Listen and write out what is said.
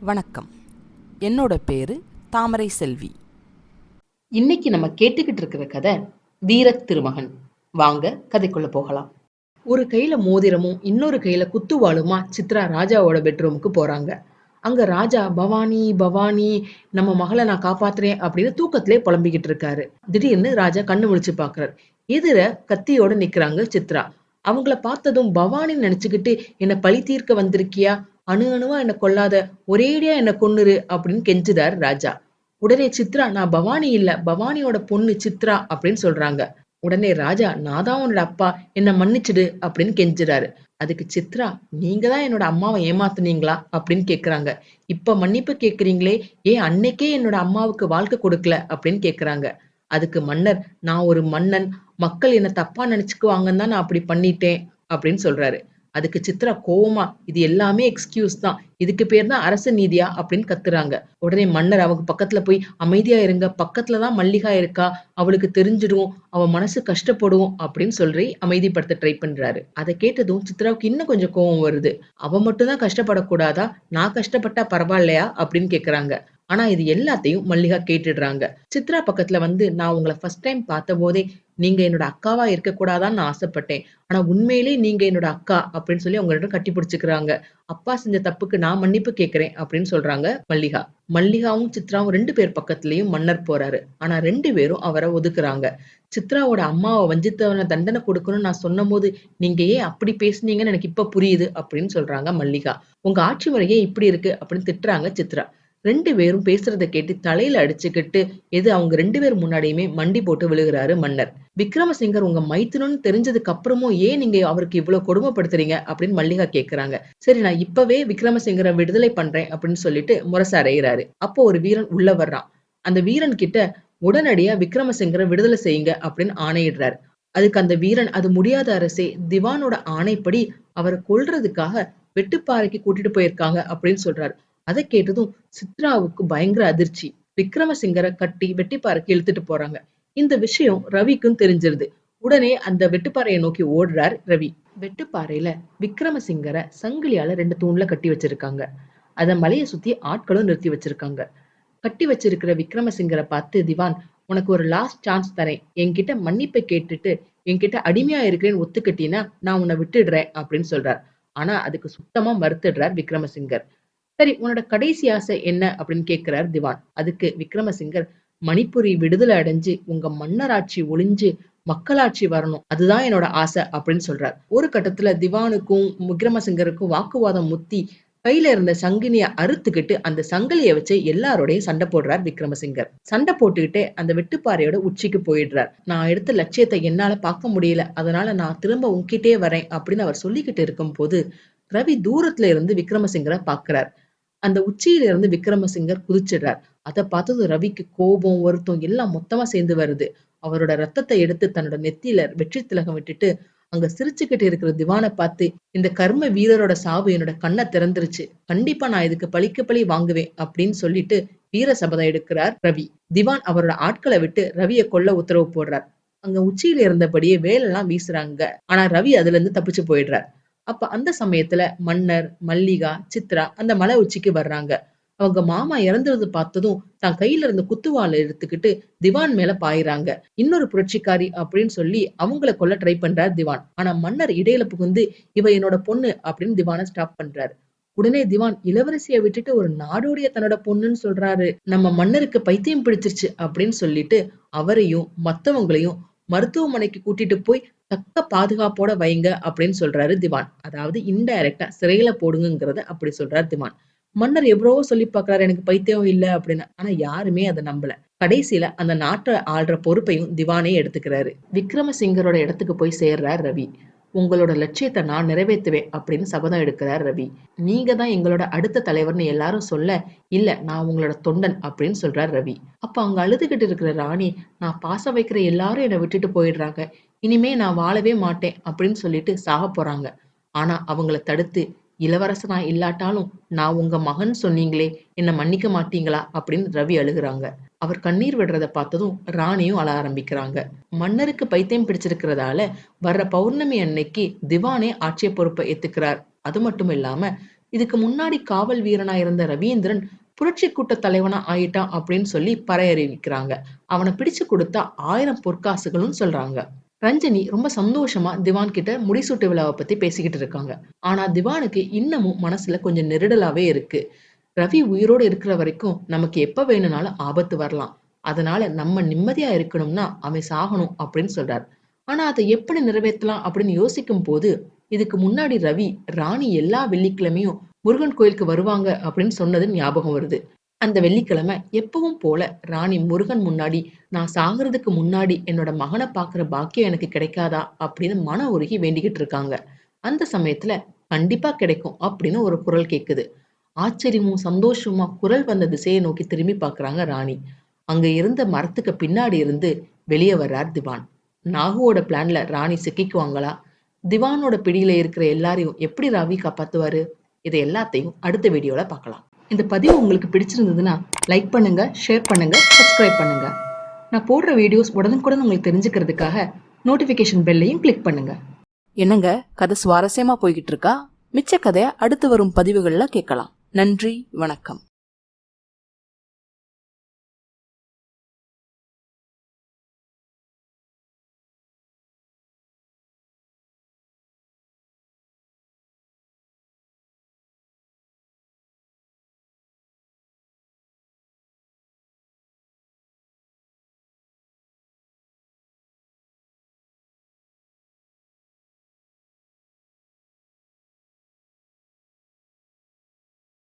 வணக்கம். என்னோட பேரு தாமரை செல்வி. இன்னைக்கு நம்ம கேட்டுக்கிட்டு இருக்கிற கதை வீர திருமகன். வாங்க கதைக்குள்ள போகலாம். ஒரு கையில மோதிரமும் இன்னொரு கையில குத்துவாளுமா சித்ரா ராஜாவோட பெட்ரூமுக்கு போறாங்க. அங்க ராஜா பவானி பவானி நம்ம மகளை நான் காப்பாத்துறேன் அப்படின்னு தூக்கத்திலே புலம்பிக்கிட்டு இருக்காரு. திடீர்னு ராஜா கண்ணு முழிச்சு பாக்குறாரு. எதிர கத்தியோட நிக்கிறாங்க சித்ரா. அவங்கள பார்த்ததும் பவானின்னு நினைச்சுக்கிட்டு என்ன பழி தீர்க்க வந்திருக்கியா? அணு அணுவா என்னை கொல்லாத ஒரேடியா என்னை கொன்னுரு அப்படின்னு கெஞ்சுதார் ராஜா. உடனே சித்ரா நான் பவானி இல்ல பவானியோட பொண்ணு சித்ரா அப்படின்னு சொல்றாங்க. உடனே ராஜா நான் தான் உன்னோட அப்பா என்ன மன்னிச்சிடு அப்படின்னு கெஞ்சுறாரு. அதுக்கு சித்ரா நீங்க தான் என்னோட அம்மாவை ஏமாத்துனீங்களா அப்படின்னு கேக்குறாங்க. இப்ப மன்னிப்பு கேக்குறீங்களே ஏன் அன்னைக்கே என்னோட அம்மாவுக்கு வாழ்க்கை கொடுக்கல அப்படின்னு கேக்குறாங்க. அதுக்கு மன்னர் நான் ஒரு மன்னன் மக்கள் என்ன தப்பா நினைச்சுக்குவாங்கன்னு தான் நான் அப்படி பண்ணிட்டேன் அப்படின்னு சொல்றாரு. அதுக்கு சித்ரா கோவமா இது எல்லாமே எக்ஸ்கியூஸ் தான். இதுக்கு பேர் தான் அரசு நீதியா அப்படின்னு கத்துறாங்க. உடனே மன்னர் அவங்க பக்கத்துல போய் அமைதியா இருங்க பக்கத்துலதான் மல்லிகா இருக்கா அவளுக்கு தெரிஞ்சிடும் அவ மனசு கஷ்டப்படும் அப்படின்னு சொல்லி அமைதிப்படுத்த ட்ரை பண்றாரு. அதை கேட்டதும் சித்ராவுக்கு இன்னும் கொஞ்சம் கோவம் வருது. அவ மட்டும் தான் கஷ்டப்படக்கூடாதா? நான் கஷ்டப்பட்டா பரவாயில்லையா? அப்படின்னு கேக்குறாங்க. ஆனா இது எல்லாத்தையும் மல்லிகா கேட்டுடுறாங்க. சித்ரா பக்கத்துல வந்து நான் உங்களை ஃபர்ஸ்ட் டைம் பார்த்த போதே நீங்க என்னோட அக்காவா இருக்கக்கூடாதான்னு நான் ஆசைப்பட்டேன். ஆனா உண்மையிலே நீங்க என்னோட அக்கா அப்படின்னு சொல்லி அவங்கள்ட்ட கட்டி பிடிச்சிக்கிறாங்க. அப்பா செஞ்ச தப்புக்கு நான் மன்னிப்பு கேட்கிறேன் அப்படின்னு சொல்றாங்க மல்லிகா. மல்லிகாவும் சித்ராவும் ரெண்டு பேர் பக்கத்துலயும் மன்னர் போறாரு. ஆனா ரெண்டு பேரும் அவரை ஒதுக்குறாங்க. சித்ராவோட அம்மாவை வஞ்சித்தவன தண்டனை கொடுக்கணும்னு நான் சொன்ன போது நீங்க ஏன் அப்படி பேசுனீங்கன்னு எனக்கு இப்ப புரியுது அப்படின்னு சொல்றாங்க மல்லிகா. உங்க ஆட்சி முறையே இப்படி இருக்கு அப்படின்னு திட்டுறாங்க சித்ரா. ரெண்டு பேரும் பேசுறத கேட்டு தலையில அடிச்சுக்கிட்டு எது அவங்க ரெண்டு பேர் முன்னாடியுமே மண்டி போட்டு விழுகிறாரு மன்னர். விக்ரமசிங்கர் உங்க மைத்துனன்னு தெரிஞ்சதுக்கு அப்புறமும் ஏன் நீங்க அவருக்கு இவ்வளவு கொடுமைப்படுத்துறீங்க? அப்படின்னு மல்லிகா கேக்குறாங்க. சரி நான் இப்பவே விக்ரமசிங்கரை விடுதலை பண்றேன் அப்படின்னு சொல்லிட்டு முரச அறையிறாரு அப்போ ஒரு வீரன் உள்ள வர்றான். அந்த வீரன் கிட்ட உடனடியா விக்ரமசிங்கரை விடுதலை செய்யுங்க அப்படின்னு ஆணையிடுறாரு. அதுக்கு அந்த வீரன் அது முடியாத அரசே திவானோட ஆணைப்படி அவரை கொல்றதுக்காக வெட்டுப்பாறைக்கு கூட்டிட்டு போயிருக்காங்க அப்படின்னு சொல்றாரு. அதை கேட்டதும் சித்ராவுக்கு பயங்கர அதிர்ச்சி. விக்ரமசிங்கரை கட்டி வெட்டிப்பாறைக்கு இழுத்துட்டு போறாங்க. இந்த விஷயம் ரவிக்கும் தெரிஞ்சிருது. உடனே அந்த வெட்டுப்பாறையை நோக்கி ஓடுறார் ரவி. வெட்டுப்பாறையில விக்ரமசிங்கரை சங்கிலியால ரெண்டு தூண்ல கட்டி வச்சிருக்காங்க. அத மலையை சுத்தி ஆட்களும் நிறுத்தி வச்சிருக்காங்க. கட்டி வச்சிருக்கிற விக்ரமசிங்கரை பார்த்து திவான் உனக்கு ஒரு லாஸ்ட் சான்ஸ் தரேன். என்கிட்ட மன்னிப்பை கேட்டுட்டு என்கிட்ட அடிமையா இருக்கிறேன்னு ஒத்துக்கிட்டீன்னா நான் உன்னை விட்டுடுறேன் அப்படின்னு சொல்றார். ஆனா அதுக்கு சுத்தமா மறுத்துடுறார் விக்ரமசிங்கர் சரி உன்னோட கடைசி ஆசை என்ன அப்படின்னு கேட்கிறார் திவான். அதுக்கு விக்ரமசிங்கர் மணிப்புரி விடுதலை அடைஞ்சு உங்க மன்னராட்சி ஒளிஞ்சு மக்களாட்சி வரணும். அதுதான் என்னோட ஆசை அப்படின்னு சொல்றார். ஒரு கட்டத்துல திவானுக்கும் விக்ரமசிங்கருக்கும் வாக்குவாதம் முத்தி கையில இருந்த சங்கினிய அறுத்துக்கிட்டு அந்த சங்கிலிய வச்சு எல்லாரோடையும் சண்டை போடுறார் விக்ரமசிங்கர் சண்டை போட்டுக்கிட்டே அந்த வெட்டுப்பாறையோட உச்சிக்கு போயிடுறார். நான் எடுத்த லட்சியத்தை என்னால பார்க்க முடியல. அதனால நான் திரும்ப உன்கிட்டே வரேன் அப்படின்னு அவர் சொல்லிக்கிட்டு இருக்கும் போது ரவி தூரத்துல இருந்து விக்ரமசிங்கரை பாக்குறார் அந்த உச்சியில இருந்து விக்ரமசிங்கர் குதிச்சிடுறார். அதை பார்த்தது ரவிக்கு கோபம் வருத்தம் எல்லாம் மொத்தமா சேர்ந்து வருது. அவரோட ரத்தத்தை எடுத்து தன்னோட நெத்தியில வெற்றி திலகம் விட்டுட்டு அங்க சிரிச்சுக்கிட்டு இருக்கிற திவானை பார்த்து இந்த கர்ம வீரரோட சாவு என்னோட கண்ணை திறந்துருச்சு. கண்டிப்பா நான் இதுக்கு பழிக்க பழி வாங்குவேன் அப்படின்னு சொல்லிட்டு வீர சபதம் எடுக்கிறார் ரவி. திவான் அவரோட ஆட்களை விட்டு ரவியை கொல்ல உத்தரவு போடுறார். அங்க உச்சியில இருந்தபடியே வேலெல்லாம் வீசுறாங்க. ஆனா ரவி அதுல இருந்து தப்பிச்சு போயிடுறார். அப்ப அந்த சமயத்துல மன்னர் மல்லிகா சித்ரா அந்த மலை உச்சிக்கு வர்றாங்க. அவங்க மாமா இறந்துறது பார்த்ததும் தான் கையில இருந்த குத்துவாளை எடுத்துக்கிட்டு திவான் மேல பாயிறாங்க. இன்னொரு புரட்சிக்காரி அப்படின்னு சொல்லி அவங்கள கொல்ல ட்ரை பண்றார் திவான். ஆனா மன்னர் இடையில புகுந்து இவ என்னோட பொண்ணு அப்படின்னு திவானை ஸ்டாப் பண்றாரு. உடனே திவான் இளவரசியை விட்டுட்டு ஒரு நாடோடிய தன்னோட பொண்ணுன்னு சொல்றாரு. நம்ம மன்னருக்கு பைத்தியம் பிடிச்சிருச்சு அப்படின்னு சொல்லிட்டு அவரையும் மத்தவங்களையும் மருத்துவமனைக்கு கூட்டிட்டு போய் தக்க பாதுகாப்போட வைங்க அப்படின்னு சொல்றாரு திவான். அதாவது இன்டைரக்டா சிறையில போடுங்கிறத அப்படி சொல்றாரு திவான். மன்னர் எவ்வளவோ சொல்லி பாக்குறாரு எனக்கு பைத்தியம் இல்ல அப்படின்னு. ஆனா யாருமே அதை நம்பல. கடைசியில அந்த நாட்டை ஆள்ற பொறுப்பையும் திவானே எடுத்துக்கிறாரு. விக்ரமசிங்கரோட இடத்துக்கு போய் சேர்றார் ரவி. உங்களோட லட்சியத்தை நான் நிறைவேற்றுவேன் அப்படின்னு சபதம் எடுக்கிறார் ரவி. நீங்க தான் எங்களோட அடுத்த தலைவர்னு எல்லாரும் சொல்ல இல்ல நான் உங்களோட தொண்டன் அப்படின்னு சொல்றார் ரவி. அப்ப அங்க அழுதுகிட்டு இருக்கிற ராணி நான் பாசம் வைக்கிற எல்லாரும் என்னை விட்டுட்டு போயிடுறாங்க. இனிமே நான் வாழவே மாட்டேன் அப்படின்னு சொல்லிட்டு சாக போறாங்க. ஆனா அவங்கள தடுத்து இளவரசனா இல்லாட்டாலும் நான் உங்க மகன் சொன்னீங்களே என்ன மன்னிக்க மாட்டீங்களா? அப்படின்னு ரவி அழுகுறாங்க. அவர் கண்ணீர் விடுறத பார்த்ததும் ராணியும் அழ ஆரம்பிக்கிறாங்க. மன்னருக்கு பைத்தியம் பிடிச்சிருக்கிறதால வர்ற பௌர்ணமி அன்னைக்கு திவானே ஆட்சிய பொறுப்பை ஏத்துக்கிறார். அது மட்டும் இல்லாம இதுக்கு முன்னாடி காவல் வீரனா இருந்த ரவீந்திரன் புரட்சி கூட்ட தலைவனா ஆயிட்டான் அப்படின்னு சொல்லி பறையறிவிக்கிறாங்க. அவனை பிடிச்சு கொடுத்தா ஆயிரம் பொற்காசுகளும் சொல்றாங்க. ரஞ்சனி ரொம்ப சந்தோஷமா திவான் கிட்ட முடிசூட்டு விழாவை பத்தி பேசிக்கிட்டு இருக்காங்க. ஆனா திவானுக்கு இன்னமும் மனசுல கொஞ்சம் நெருடலாவே இருக்கு. ரவி உயிரோடு இருக்கிற வரைக்கும் நமக்கு எப்ப வேணும்னாலும் ஆபத்து வரலாம். அதனால நம்ம நிம்மதியா இருக்கணும்னா அவன் சாகணும் அப்படின்னு சொல்றார். ஆனா அதை எப்படி நிறைவேற்றலாம் அப்படின்னு யோசிக்கும் போது இதுக்கு முன்னாடி ரவி ராணி எல்லா வெள்ளிக்கிழமையும் முருகன் கோயிலுக்கு வருவாங்க அப்படின்னு சொன்னது ஞாபகம் வருது. அந்த வெள்ளிக்கிழமை எப்பவும் போல ராணி முருகன் முன்னாடி நான் சாகிறதுக்கு முன்னாடி என்னோட மகனை பாக்குற பாக்கியம் எனக்கு கிடைக்காதா அப்படின்னு மன உருகி வேண்டிக்கிட்டு இருக்காங்க. அந்த சமயத்துல கண்டிப்பா கிடைக்கும் அப்படின்னு ஒரு குரல் கேக்குது. ஆச்சரியமும் சந்தோஷமா குரல் வந்த திசையை நோக்கி திரும்பி பார்க்கறாங்க ராணி. அங்க இருந்த மரத்துக்கு பின்னாடி இருந்து வெளியே வர்றார் திவான். நாகுவோட பிளான்ல ராணி சிக்கிக்குவாங்களா? திவானோட பிடியில இருக்கிற எல்லாரையும் எப்படி ராவி காப்பாத்துவாரு? இதை எல்லாத்தையும் அடுத்த வீடியோல பார்க்கலாம். இந்த பதிவு உங்களுக்கு பிடிச்சிருந்ததுன்னா லைக் பண்ணுங்க ஷேர் பண்ணுங்க சப்ஸ்கிரைப் பண்ணுங்க. நான் போடுற வீடியோஸ் உடனுக்குடன் உங்களுக்கு தெரிஞ்சுக்கிறதுக்காக நோட்டிஃபிகேஷன் பெல்லையும் கிளிக் பண்ணுங்க. என்னங்க கதை சுவாரஸ்யமா போய்கிட்டு இருக்கா? மிச்ச கதையை அடுத்து வரும் பதிவுகளில் கேட்கலாம். நன்றி வணக்கம்.